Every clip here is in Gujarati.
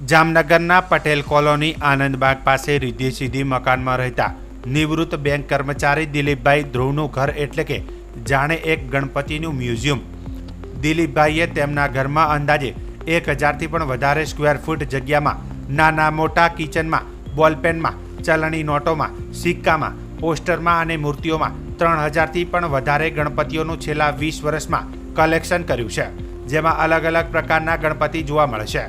જામનગરના પટેલ કોલોની આનંદબાગ પાસે રીધી સીધી મકાનમાં રહેતા નિવૃત્ત બેંક કર્મચારી દિલીપભાઈ ધ્રુવનું ઘર એટલે કે જાણે એક ગણપતિનું મ્યુઝિયમ. દિલીપભાઈએ તેમના ઘરમાં અંદાજે એક હજારથી પણ વધારે સ્ક્વેર ફૂટ જગ્યામાં નાના મોટા કિચનમાં, બોલપેનમાં, ચલણી નોટોમાં, સિક્કામાં, પોસ્ટરમાં અને મૂર્તિઓમાં ત્રણ હજારથી પણ વધારે ગણપતિઓનું છેલ્લા વીસ વર્ષમાં કલેક્શન કર્યું છે, જેમાં અલગ અલગ પ્રકારના ગણપતિ જોવા મળશે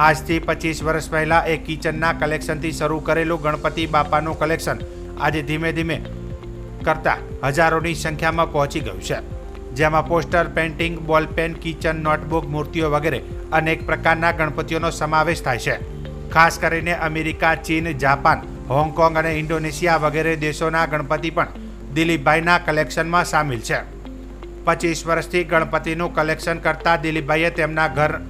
આજથી પચીસ વર્ષ પહેલાં એ કિચનના કલેક્શનથી શરૂ કરેલું ગણપતિ બાપાનું કલેક્શન આજે ધીમે ધીમે કરતા હજારોની સંખ્યામાં પહોંચી ગયું છે. જેમાં poster, painting ballpen kitchen, notebook, મૂર્તિઓ વગેરે અનેક પ્રકારના ગણપતિઓનો સમાવેશ થાય છે. ખાસ કરીને અમેરિકા, ચીન, જાપાન, હોંગકોંગ અને ઇન્ડોનેશિયા વગેરે દેશોના ગણપતિ પણ દિલીપભાઈના કલેક્શનમાં સામેલ છે. પચીસ વર્ષથી ગણપતિનું કલેક્શન કરતા દિલીપભાઈએ તેમના ઘર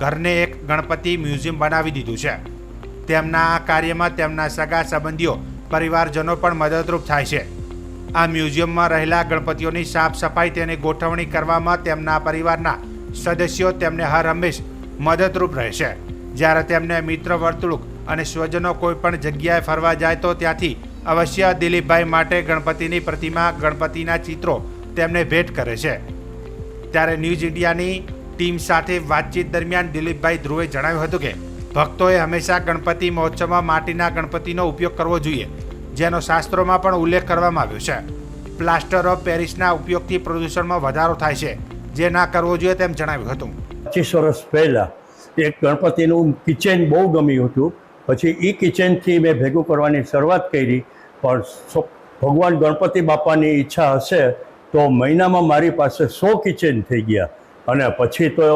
ઘરને એક ગણપતિ મ્યુઝિયમ બનાવી દીધું છે. તેમના આ કાર્યમાં તેમના સગા સંબંધીઓ, પરિવારજનો પણ મદદરૂપ થાય છે. આ મ્યુઝિયમમાં રહેલા ગણપતિઓની સાફ સફાઈ તેને ગોઠવણી કરવામાં તેમના પરિવારના સદસ્યો તેમને હર હંમેશ મદદરૂપ રહેશે જ્યારે તેમને મિત્ર વર્તણૂક અને સ્વજનો કોઈ પણ જગ્યાએ ફરવા જાય તો ત્યાંથી અવશ્ય દિલીપભાઈ માટે ગણપતિની પ્રતિમા, ગણપતિના ચિત્રો તેમને ભેટ કરે છે. ત્યારે ન્યૂઝ ઇન્ડિયાની ટીમ સાથે વાતચીત દરમિયાન દિલીપભાઈ ધ્રુવે જણાવ્યું હતું કે, ભક્તોએ હંમેશા ગણપતિ મહોત્સવમાં માટીના ગણપતિનો ઉપયોગ કરવો જોઈએ, જેનો શાસ્ત્રોમાં પણ ઉલ્લેખ કરવામાં આવ્યો છે. પ્લાસ્ટર ઓફ પેરિસના ઉપયોગથી પ્રદૂષણમાં વધારો થાય છે, જે ના કરવો જોઈએ તેમ જણાવ્યું હતું. પચીસ વર્ષ પહેલાં એક ગણપતિનું કિચન બહુ ગમ્યું હતું. પછી એ કિચનથી મેં ભેગું કરવાની શરૂઆત કરી, પણ ભગવાન ગણપતિ બાપાની ઈચ્છા હશે તો મહિનામાં મારી પાસે સો કિચન થઈ ગયા. અને પછી તો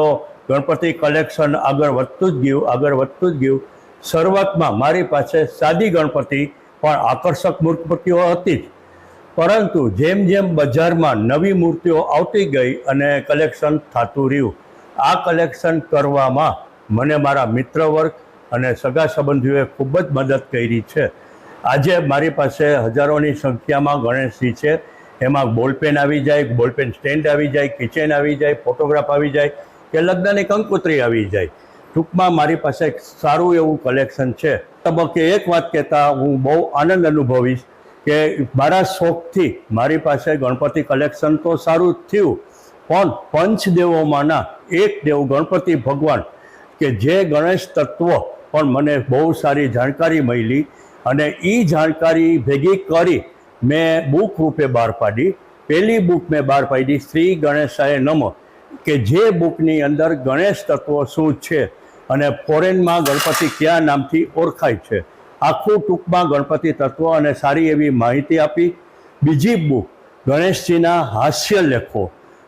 ગણપતિ કલેક્શન આગળ વધતું જ ગયું, આગળ વધતું જ ગયું. શરૂઆતમાં મારી પાસે સાદી ગણપતિ, પણ આકર્ષક મૂર્તિઓ હતી જ. પરંતુ જેમ જેમ બજારમાં નવી મૂર્તિઓ આવતી ગઈ અને કલેક્શન થતું રહ્યું, આ કલેક્શન કરવામાં મને મારા મિત્ર વર્ગ અને સગા સંબંધીઓએ ખૂબ જ મદદ કરી છે. આજે મારી પાસે હજારોની સંખ્યામાં ગણેશજી છે. એમાં બોલપેન આવી જાય, બોલપેન સ્ટેન્ડ આવી જાય, કિચન આવી જાય, ફોટોગ્રાફ આવી જાય કે લગ્નની કંકોત્રી આવી જાય. ટૂંકમાં મારી પાસે એક સારું એવું કલેક્શન છે. તબક્કે એક વાત કહેતા હું બહુ આનંદ અનુભવીશ કે મારા શોખથી મારી પાસે ગણપતિ કલેક્શન તો સારું જ થયું, પણ પંચદેવોમાંના એક દેવ ગણપતિ ભગવાન કે જે ગણેશ તત્વ પણ મને બહુ સારી જાણકારી મળી અને એ જાણકારી ભેગી કરી મેં બુક રૂપે બહાર પાડી. પહેલી બુક મેં બહાર પાડી શ્રી ગણેશાય નમ, કે જે બુકની અંદર ગણેશ તત્વો શું છે અને ફોરેનમાં ગણપતિ કયા નામથી ઓળખાય છે. આખું ટૂંકમાં ગણપતિ તત્વો અને સારી એવી માહિતી આપી. બીજી બુક ગણેશજીના હાસ્ય લેખો,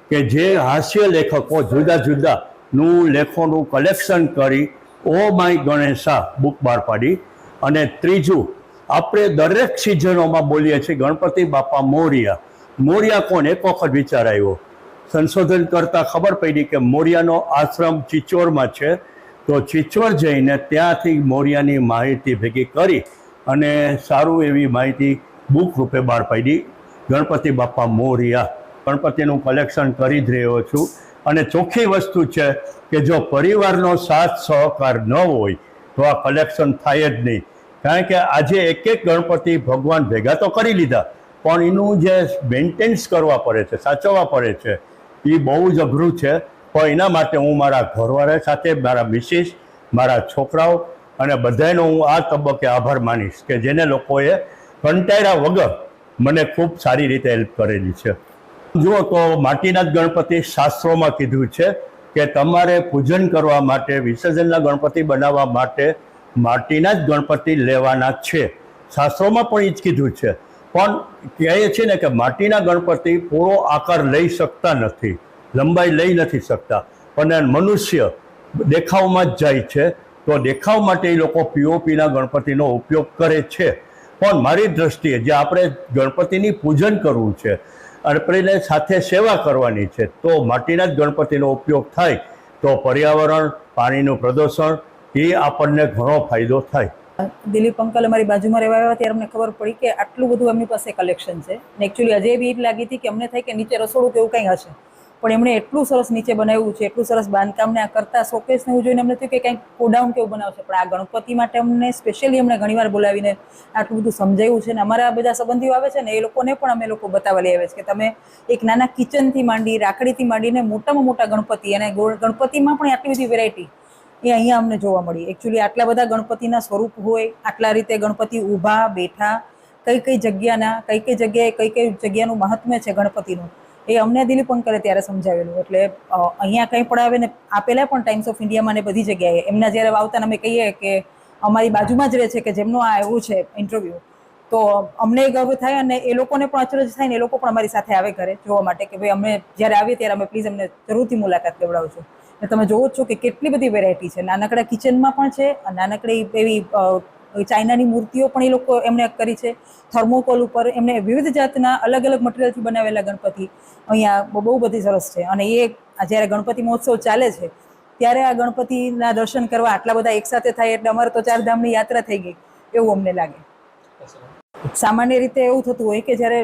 કે જે હાસ્ય લેખકો જુદા જુદાનું લેખોનું કલેક્શન કરી, ઓ માય ગણેશા બુક બહાર પાડી. અને ત્રીજું આપણે દરેક સિઝનોમાં બોલીએ છીએ ગણપતિ બાપા મોરિયા. મોરિયા કોણ? એક વખત વિચાર આવ્યો. સંશોધન કરતાં ખબર પડી કે મોરિયાનો આશ્રમ ચિચોરમાં છે. તો ચિચોર જઈને ત્યાંથી મોરિયાની માહિતી ભેગી કરી અને સારું એવી માહિતી બુક રૂપે બહાર પાડી. ગણપતિ બાપા મોરિયા. ગણપતિનું કલેક્શન કરી જ રહ્યો છું. અને ચોખ્ખી વસ્તુ છે કે જો પરિવારનો સાથ સહકાર ન હોય, તો આ કલેક્શન થાય જ નહીં. કારણ કે આજે એક એક ગણપતિ ભગવાન ભેગા તો કરી લીધા, પણ એનું જે મેન્ટેન્સ કરવા પડે છે, સાચવવા પડે છે, એ બહુ જ અઘરું છે. પણ એના માટે હું મારા ઘરવાળા સાથે, મારા મિસિસ મારા છોકરાઓ અને બધાનો હું આ તબક્કે આભાર માનીશ કે જેને લોકોએ કંટાળ્યા વગર મને ખૂબ સારી રીતે હેલ્પ કરેલી છે. જુઓ તો માટીના જ ગણપતિ શાસ્ત્રોમાં કીધું છે કે તમારે પૂજન કરવા માટે, વિસર્જનના ગણપતિ બનાવવા માટે માટીના જ ગણપતિ લેવાના છે. શાસ્ત્રોમાં પણ એ જ કીધું છે. પણ કહે છે ને કે માટીના ગણપતિ પૂરો આકાર લઈ શકતા નથી. લંબાઈ લઈ નથી શકતા. પણ મનુષ્ય દેખાવમાં જ જાય છે. તો દેખાવ માટે એ લોકો પીઓપીના ગણપતિનો ઉપયોગ કરે છે. પણ મારી દ્રષ્ટિએ જે આપણે ગણપતિની પૂજન કરવું છે અને આપણે સાથે સેવા કરવાની છે, તો માટીના જ ગણપતિનો ઉપયોગ થાય. તો પર્યાવરણ, પાણીનું પ્રદૂષણ એ આપણને ઘણો ફાયદો થાય. દિલીપ અંકલ અમારી બાજુમાં રહેવા આવ્યા ત્યારે અમને ખબર પડી કે આટલું બધું એમની પાસે કલેક્શન છે. ને એકચ્યુઅલી અજય બી લાગી હતી કે અમને થાય કે નીચે રસોડું કે એવું કંઈ હશે. પણ એમણે એટલું સરસ નીચે બનાવ્યું છે, એટલું સરસ બાંધકામને આ કરતા શોકેસને એવું જોઈને અમને થયું કે કંઈક ગોડાઉન કેવું બનાવશે. પણ આ ગણપતિ માટે અમને સ્પેશિયલી અમને ઘણીવાર બોલાવીને આટલું બધું સમજાવ્યું છે ને અમારા બધા સંબંધીઓ આવે છે ને એ લોકોને પણ અમે લોકો બતાવવા લઈ આવે છે કે તમે એક નાના કિચનથી માંડી, રાખડીથી માંડીને મોટામાં મોટા ગણપતિ અને ગણપતિમાં પણ આટલી બધી વેરાયટી એ અહીંયા અમને જોવા મળી એકચ્યુઅલી આટલા બધા ગણપતિના સ્વરૂપ હોય, આટલા રીતે ગણપતિ ઊભા, બેઠા, કઈ કઈ જગ્યાના, કઈ કઈ જગ્યાએ કઈ કઈ જગ્યાનું મહાત્મ્ય છે ગણપતિનું, એ અમને દિલીપ અંકલે ત્યારે સમજાવેલું. એટલે અહીંયા કંઈ પણ આવે ને આપેલા પણ ટાઈમ્સ ઓફ ઇન્ડિયામાં ને બધી જગ્યાએ, એમના જ્યારે આવતા અમે કહીએ કે અમારી બાજુમાં જ રહે છે કે જેમનું આ એવું છે ઇન્ટરવ્યૂ તો અમને ગર્વ થાય અને એ લોકોને પણ અચરજ થાય ને એ લોકો પણ અમારી સાથે આવે ઘરે જોવા માટે કે ભાઈ અમે જ્યારે આવીએ ત્યારે અમે પ્લીઝ અમને જરૂરથી મુલાકાત લેવડાવજો. અને તમે જોવો છો કે કેટલી બધી વેરાયટી છે. નાનકડા કિચનમાં પણ છે નાનકડી એવી ચાઇનાની મૂર્તિઓ પણ એ લોકો એમણે કરી છે. થર્મોકોલ ઉપર એમણે વિવિધ જાતના અલગ અલગ મટીરિયલથી બનાવેલા ગણપતિ. અહીંયા બહુ બધી સરસ છે. અને એ જ્યારે ગણપતિ મહોત્સવ ચાલે છે, ત્યારે આ ગણપતિના દર્શન કરવા આટલા બધા એકસાથે થાય એટલે અમારે તો ચારધામની યાત્રા થઈ ગઈ. એવું અમને લાગે. સામાન્ય રીતે એવું થતું હોય કે જ્યારે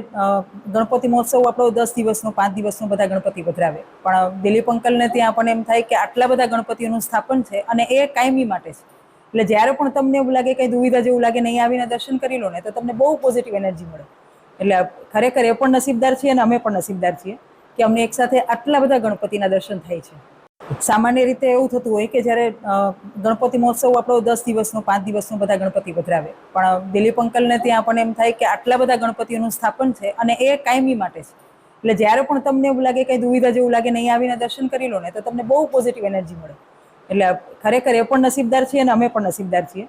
ગણપતિ મહોત્સવ આપણો દસ દિવસનો, પાંચ દિવસનો બધા ગણપતિ વધરાવે પણ દિલીપ અંકલને ત્યાં પણ એમ થાય કે આટલા બધા ગણપતિઓનું સ્થાપન છે અને એ કાયમી માટે છે. એટલે જ્યારે પણ તમને એવું લાગે કંઈ દુવિધા જેવું લાગે નહીં આવીને દર્શન કરી લો ને, તો તમને બહુ પોઝિટિવ એનર્જી મળે. એટલે ખરેખર એ પણ નસીબદાર છીએ અને અમે પણ નસીબદાર છીએ કે અમને એકસાથે આટલા બધા ગણપતિના દર્શન થાય છે. સામાન્ય રીતે એવું થતું હોય કે જ્યારે ગણપતિ મહોત્સવ આપણો દસ દિવસનો, પાંચ દિવસનો બધા ગણપતિ વધરાવે પણ દિલીપ અંકલને ત્યાં પણ એમ થાય કે આટલા બધા ગણપતિઓનું સ્થાપન છે અને એ કાયમી માટે છે. એટલે જ્યારે પણ તમને એવું લાગે કંઈ દુવિધા જેવું લાગે નહીં આવીને દર્શન કરી લો ને, તો તમને બહુ પોઝિટિવ એનર્જી મળે. એટલે ખરેખર એ પણ નસીબદાર છીએ અને અમે પણ નસીબદાર છીએ.